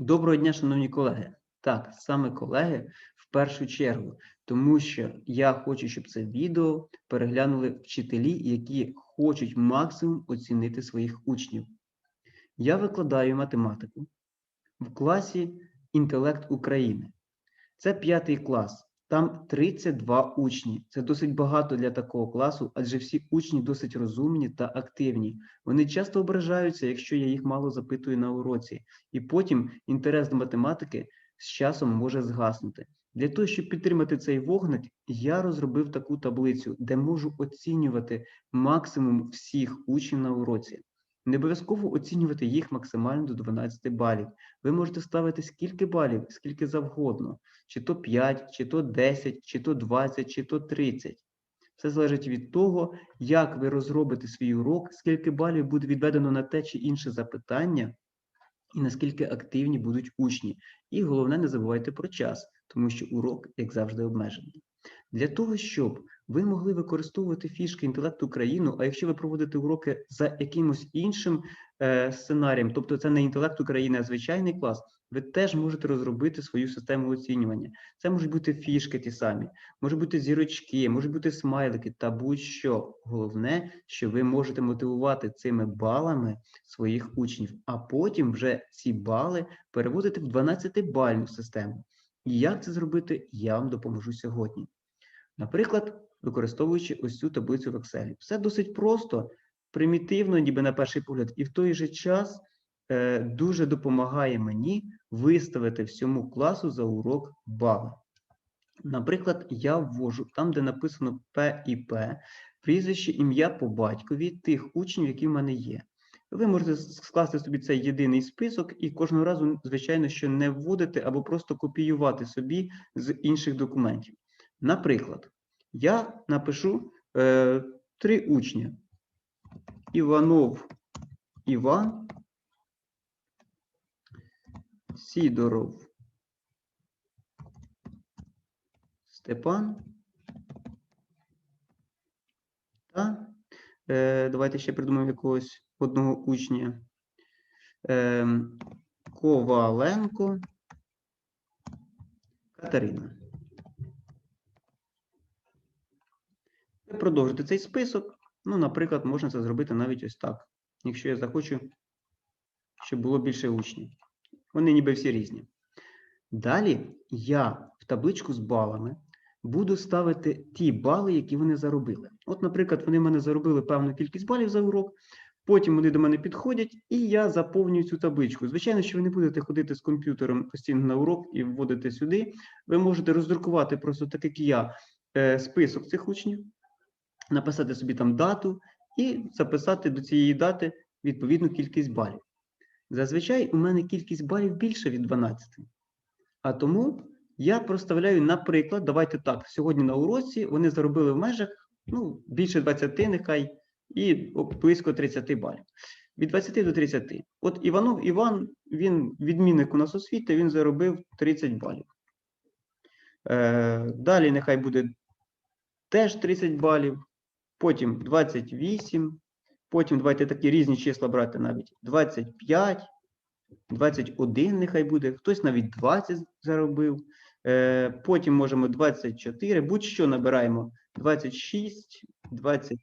Доброго дня, шановні колеги. Так, саме колеги в першу чергу, тому що я хочу, щоб це відео переглянули вчителі, які хочуть максимум оцінити своїх учнів. Я викладаю математику в класі Інтелект України. Це п'ятий клас. Там 32 учні. Це досить багато для такого класу, адже всі учні досить розумні та активні. Вони часто ображаються, якщо я їх мало запитую на уроці, і потім інтерес до математики з часом може згаснути. Для того, щоб підтримати цей вогник, я розробив таку таблицю, де можу оцінювати максимум всіх учнів на уроці. Не обов'язково оцінювати їх максимально до 12 балів. Ви можете ставити скільки балів, скільки завгодно, чи то 5, чи то 10, чи то 20, чи то 30. Це залежить від того, як ви розробите свій урок, скільки балів буде відведено на те чи інше запитання, і наскільки активні будуть учні. І головне, не забувайте про час, тому що урок, як завжди, обмежений. Для того, щоб ви могли використовувати фішки інтелекту країну, а якщо ви проводите уроки за якимось іншим е, сценарієм, тобто це не інтелект України, а звичайний клас, ви теж можете розробити свою систему оцінювання. Це можуть бути фішки ті самі, можуть бути зірочки, можуть бути смайлики та будь-що. Головне, що ви можете мотивувати цими балами своїх учнів, а потім вже ці бали переводити в 12-бальну систему. І як це зробити, я вам допоможу сьогодні. Наприклад, використовуючи ось цю таблицю в Excel. Все досить просто, примітивно, ніби на перший погляд, і в той же час е, дуже допомагає мені виставити всьому класу за урок бали. Наприклад, я ввожу там, де написано П і П, прізвище, ім'я по батькові тих учнів, які в мене є. Ви можете скласти собі цей єдиний список і кожного разу, звичайно, що не вводити або просто копіювати собі з інших документів. Наприклад, я напишу е, три учні: Іванов Іван, Сідоров Степан. Та е, давайте ще придумаємо якогось одного учня. Е, Коваленко Катерина. Продовжити цей список. Ну, наприклад, можна це зробити навіть ось так. Якщо я захочу, щоб було більше учнів. Вони ніби всі різні. Далі я в табличку з балами буду ставити ті бали, які вони заробили. От, наприклад, вони в мене заробили певну кількість балів за урок, потім вони до мене підходять, і я заповнюю цю табличку. Звичайно, що ви не будете ходити з комп'ютером постійно на урок і вводити сюди. Ви можете роздрукувати просто так, як я, е, список цих учнів, написати собі там дату і записати до цієї дати відповідну кількість балів. Зазвичай у мене кількість балів більше від 12. А тому я проставляю, наприклад, давайте так, сьогодні на уроці вони заробили в межах ну, більше 20, нехай, і близько 30 балів. Від 20 до 30. От Іванов Іван, він відмінник у нас освіти, він заробив 30 балів. Е, Далі нехай буде теж 30 балів, потім 28, потім давайте такі різні числа брати навіть 25, 21 нехай буде, хтось навіть 20 заробив. Е, Потім можемо 24, будь-що набираємо 26, 20.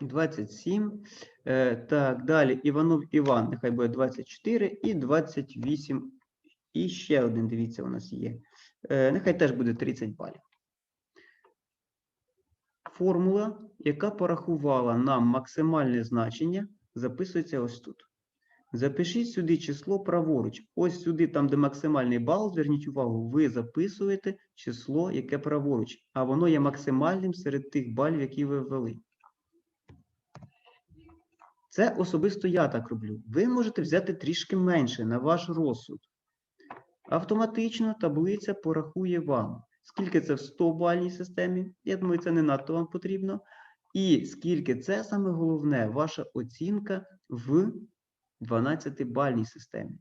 Двадцять сім. Е, так, далі Іванов Іван, нехай буде 24 і 28. І ще один, дивіться, у нас є. Е, нехай теж буде 30 балів. Формула, яка порахувала нам максимальне значення, записується ось тут. Запишіть сюди число праворуч. Ось сюди, там, де максимальний бал, зверніть увагу, ви записуєте число, яке праворуч, а воно є максимальним серед тих балів, які ви ввели. Це особисто я так роблю. Ви можете взяти трішки менше на ваш розсуд. Автоматично таблиця порахує вам, скільки це в 100-бальній системі. Я думаю, це не надто вам потрібно. І скільки це саме головне, ваша оцінка в 12-бальній системі.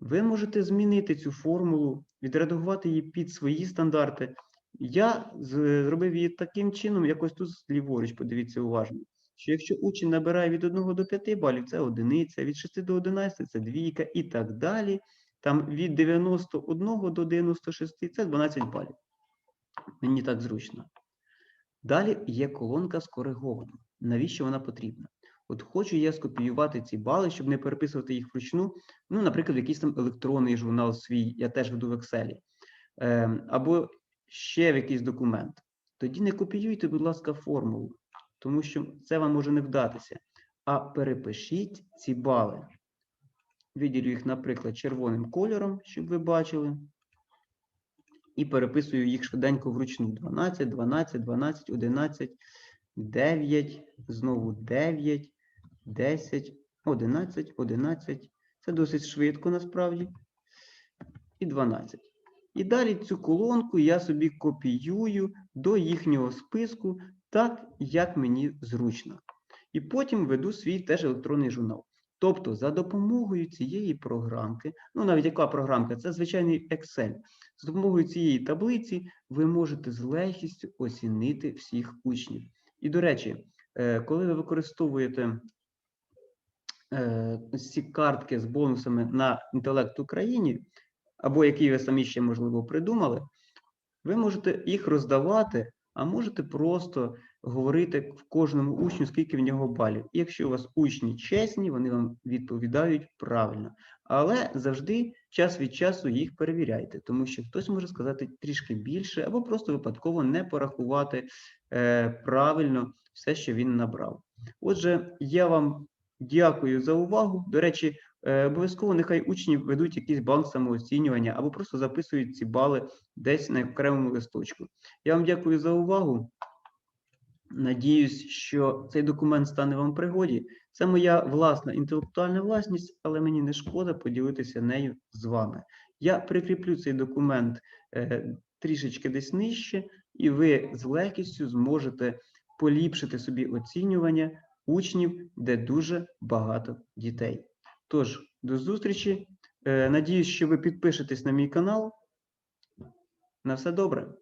Ви можете змінити цю формулу, відредагувати її під свої стандарти Я зробив її таким чином, якось тут ліворуч, подивіться уважно. Що якщо учень набирає від 1 до 5 балів, це одиниця, від 6 до 11 це двійка і так далі. Там від 91 до 96 це 12 балів. Мені так зручно. Далі є колонка скоригована. Навіщо вона потрібна? От хочу я скопіювати ці бали, щоб не переписувати їх вручну. Ну, наприклад, якийсь там електронний журнал свій, я теж веду в Excel. Ем, або ще в якийсь документ. Тоді не копіюйте, будь ласка, формулу, тому що це вам може не вдатися. А перепишіть ці бали. Виділю їх, наприклад, червоним кольором, щоб ви бачили. І переписую їх швиденько вручну. 12, 12, 12, 11, 9, знову 9, 10, 11, 11. Це досить швидко насправді. І 12. І далі цю колонку я собі копіюю до їхнього списку так, як мені зручно. І потім веду свій теж електронний журнал. Тобто, за допомогою цієї програмки, ну навіть яка програмка, це звичайний Excel. За допомогою цієї таблиці ви можете з легкістю оцінити всіх учнів. І, до речі, е, коли ви використовуєте е, ці картки з бонусами на інтелект Україні, або які ви самі ще, можливо, придумали, ви можете їх роздавати, а можете просто говорити в кожному учню, скільки в нього балів. І якщо у вас учні чесні, вони вам відповідають правильно. Але завжди час від часу їх перевіряйте, тому що хтось може сказати трішки більше, або просто випадково не порахувати е, правильно все, що він набрав. Отже, я вам дякую за увагу. До речі, е, обов'язково нехай учні ведуть якийсь банк самооцінювання або просто записують ці бали десь на окремому листочку. Я вам дякую за увагу. Надіюсь, що цей документ стане вам пригоді. Це моя власна інтелектуальна власність, але мені не шкода поділитися нею з вами. Я прикріплю цей документ е, трішечки десь нижче, і ви з легкістю зможете поліпшити собі оцінювання учнів, де дуже багато дітей. Тож, до зустрічі. Е, надіюсь, що ви підпишетесь на мій канал. На все добре.